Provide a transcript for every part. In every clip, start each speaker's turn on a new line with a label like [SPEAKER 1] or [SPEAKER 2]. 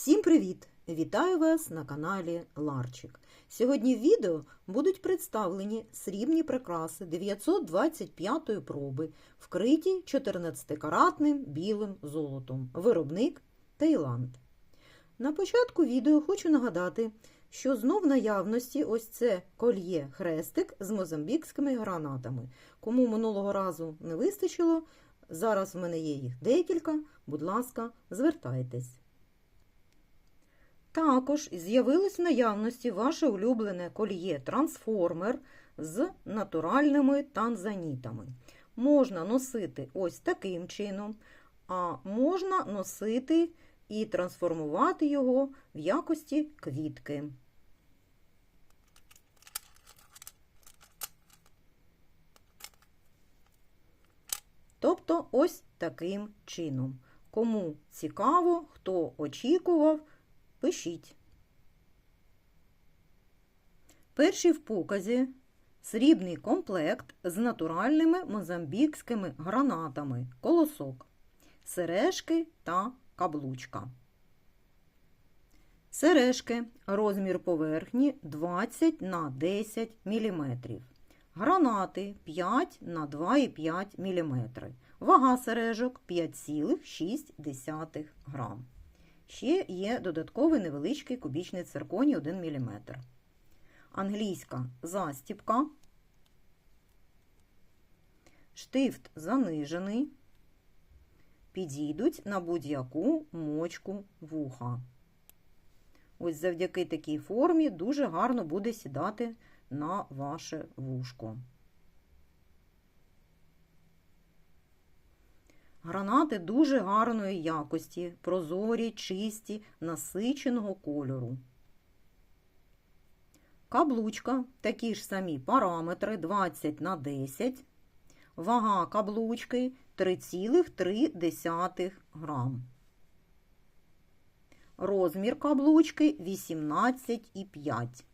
[SPEAKER 1] Всім привіт! Вітаю вас на каналі Ларчик. Сьогодні в відео будуть представлені срібні прикраси 925 проби, вкриті 14-каратним білим золотом. Виробник Таїланд. На початку відео хочу нагадати, що знов наявності ось це кольє хрестик з мозамбікськими гранатами. Кому минулого разу не вистачило, зараз в мене є їх декілька. Будь ласка, звертайтесь. Також з'явилось в наявності ваше улюблене кольє трансформер з натуральними танзанітами. Можна носити ось таким чином, а можна носити і трансформувати його в якості квітки. Тобто ось таким чином. Кому цікаво, хто очікував, пишіть. Перший в показі срібний комплект з натуральними мозамбікськими гранатами, колосок, сережки та каблучка. Сережки розмір поверхні 20 на 10 мм. Гранати 5 на 2,5 мм. Вага сережок 5,6 грам. Ще є додатковий невеличкий кубічний цирконій 1 мм. Англійська застіпка. Штифт занижений. Підійдуть на будь-яку мочку вуха. Ось завдяки такій формі дуже гарно буде сідати на ваше вушко. Гранати дуже гарної якості, прозорі, чисті, насиченого кольору. Каблучка такі ж самі параметри 20 на 10. Вага каблучки 3,3 грам. Розмір каблучки 18,5.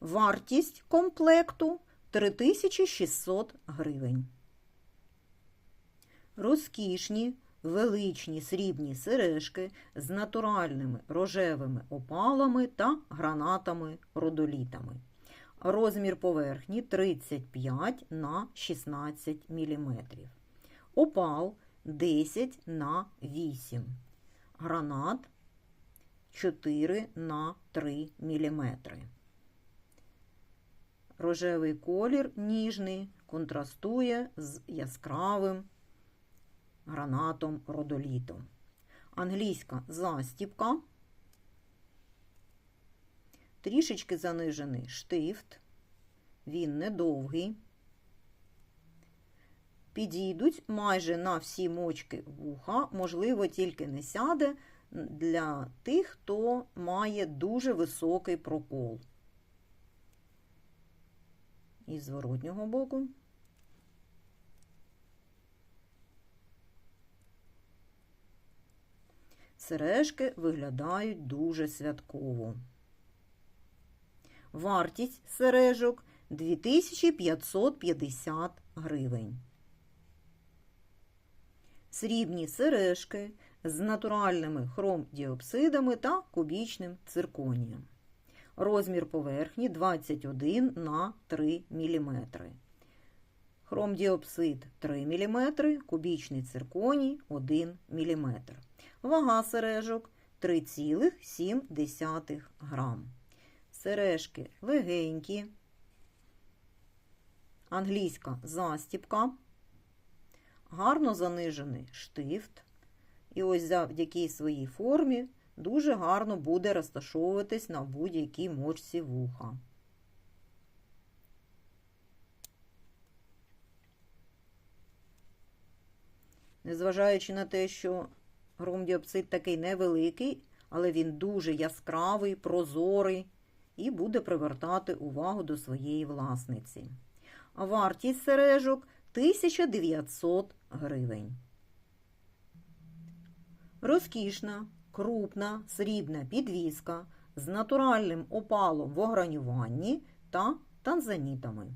[SPEAKER 1] Вартість комплекту 3600 гривень. Розкішні, величні срібні сережки з натуральними рожевими опалами та гранатами-родолітами. Розмір поверхні 35 на 16 мм. Опал 10 на 8 Гранат 4 на 3 мм. Рожевий колір ніжний контрастує з яскравим гранатом родолітом. Англійська застіпка. Трішечки занижений штифт. Він недовгий. Підійдуть майже на всі мочки вуха, можливо, тільки не сяде для тих, хто має дуже високий прокол. І з зворотнього боку. Сережки виглядають дуже святково. Вартість сережок 2550 гривень. Срібні сережки з натуральними хромдіопсидами та кубічним цирконієм. Розмір поверхні 21 на 3 мм. Хромдіопсид 3 мм, кубічний цирконій 1 мм. Вага сережок 3,7 грам. Сережки легенькі, англійська застіпка, гарно занижений штифт. І ось завдяки своїй формі дуже гарно буде розташовуватись на будь-якій мочці вуха. Незважаючи на те, що громдіопсид такий невеликий, але він дуже яскравий, прозорий і буде привертати увагу до своєї власниці. Вартість сережок 1900 гривень. Розкішна, крупна срібна підвіска з натуральним опалом в огранюванні та танзанітами.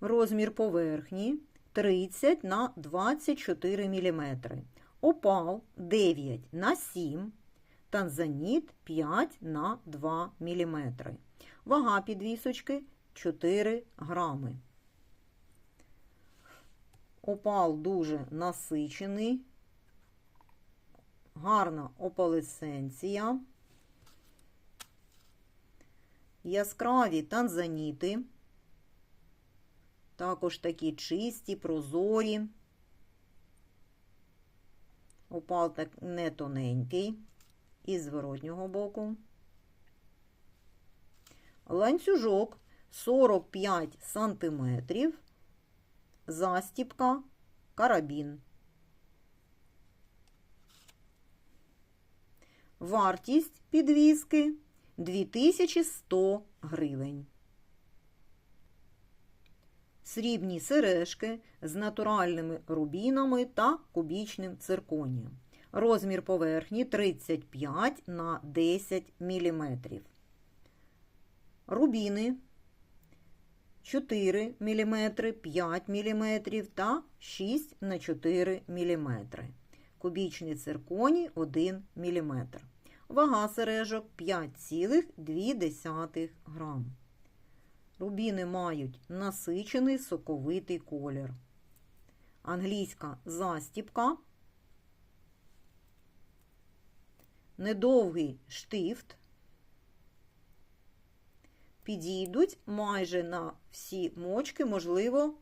[SPEAKER 1] Розмір поверхні 30 на 24 мм. Опал 9 на 7 Танзаніт 5 на 2 мм. Вага підвісочки 4 грами. Опал дуже насичений, гарна опалесценція, яскраві танзаніти, також такі чисті, прозорі. Опал так не тоненький із зворотнього боку. Ланцюжок 45 сантиметрів, застіпка, карабін. Вартість підвіски 2100 гривень. Срібні сережки з натуральними рубінами та кубічним цирконієм. Розмір поверхні 35 на 10 мм. Рубіни 4 мм, 5 мм та 6 на 4 мм. Кубічний цирконій 1 мм. Вага сережок 5,2 грам. Рубіни мають насичений соковитий колір. Англійська застіпка. Недовгий штифт. Підійдуть майже на всі мочки, можливо,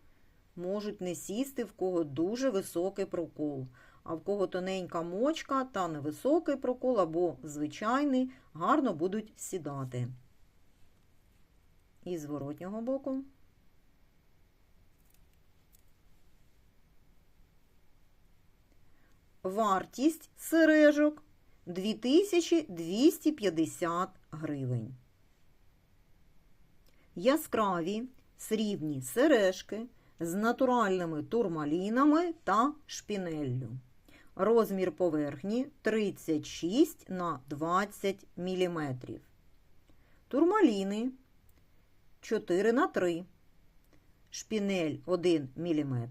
[SPEAKER 1] можуть не сісти, в кого дуже високий прокол. А в кого тоненька мочка та невисокий прокол або звичайний, гарно будуть сідати. І зворотнього боку. Вартість сережок 2250 гривень. Яскраві срібні сережки з натуральними турмалінами та шпінеллю. Розмір поверхні 36 на 20 мм. Турмаліни 4 на 3 шпінель 1 мм,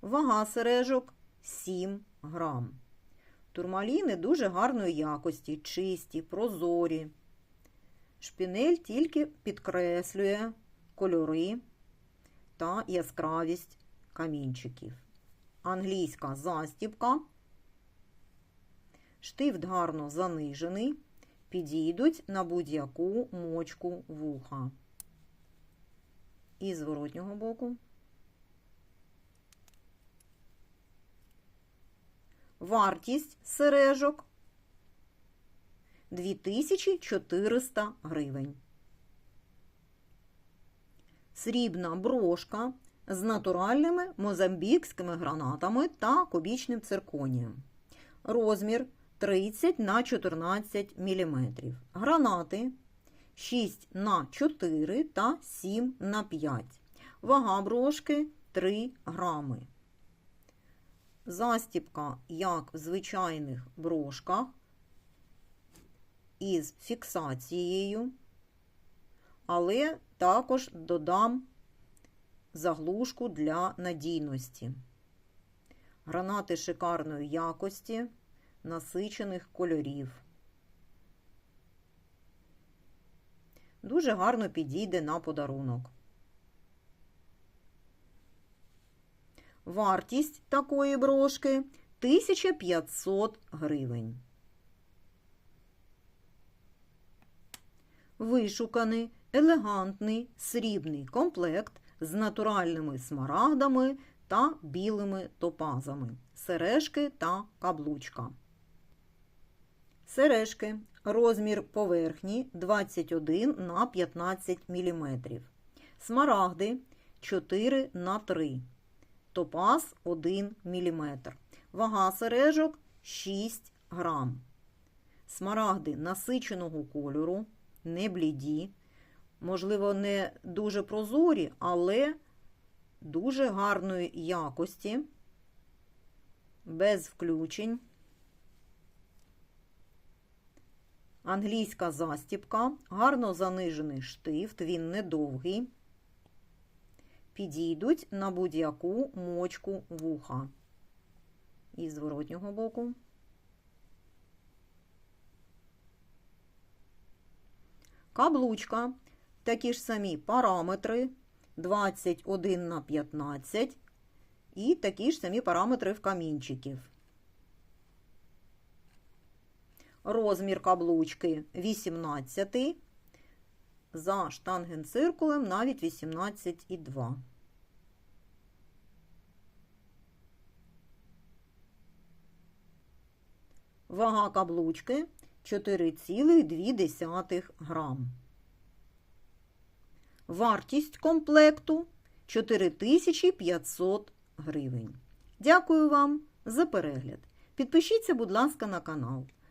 [SPEAKER 1] вага сережок 7 грам. Турмаліни дуже гарної якості, чисті, прозорі. Шпінель тільки підкреслює кольори та яскравість камінчиків. Англійська застіпка. Штифт гарно занижений, підійдуть на будь-яку мочку вуха. І зворотнього боку. Вартість сережок 2400 гривень. Срібна брошка з натуральними мозамбікськими гранатами та кубічним цирконієм. Розмір 30 на 14 мм. Гранати 6 на 4 та 7 на 5. Вага брошки 3 грами. Застіпка, як в звичайних брошках, із фіксацією, але також додам заглушку для надійності. Гранати шикарної якості, насичених кольорів. Дуже гарно підійде на подарунок. Вартість такої брошки 1500 гривень. Вишуканий, елегантний срібний комплект з натуральними смарагдами та білими топазами, сережки та каблучка. Сережки. Розмір поверхні 21 на 15 мм. Смарагди 4 на 3 Топаз 1 мм. Вага сережок 6 грам. Смарагди насиченого кольору, не бліді, можливо, не дуже прозорі, але дуже гарної якості, без включень. Англійська застіпка, гарно занижений штифт, він недовгий. підійдуть на будь-яку мочку вуха. І з зворотнього боку. Каблучка. Такі ж самі параметри 21 на 15 і такі ж самі параметри в камінчиків. Розмір каблучки 18, за штангенциркулем навіть 18,2. Вага каблучки 4,2 грам. Вартість комплекту 4500 гривень. Дякую вам за перегляд. Підпишіться, будь ласка, на канал.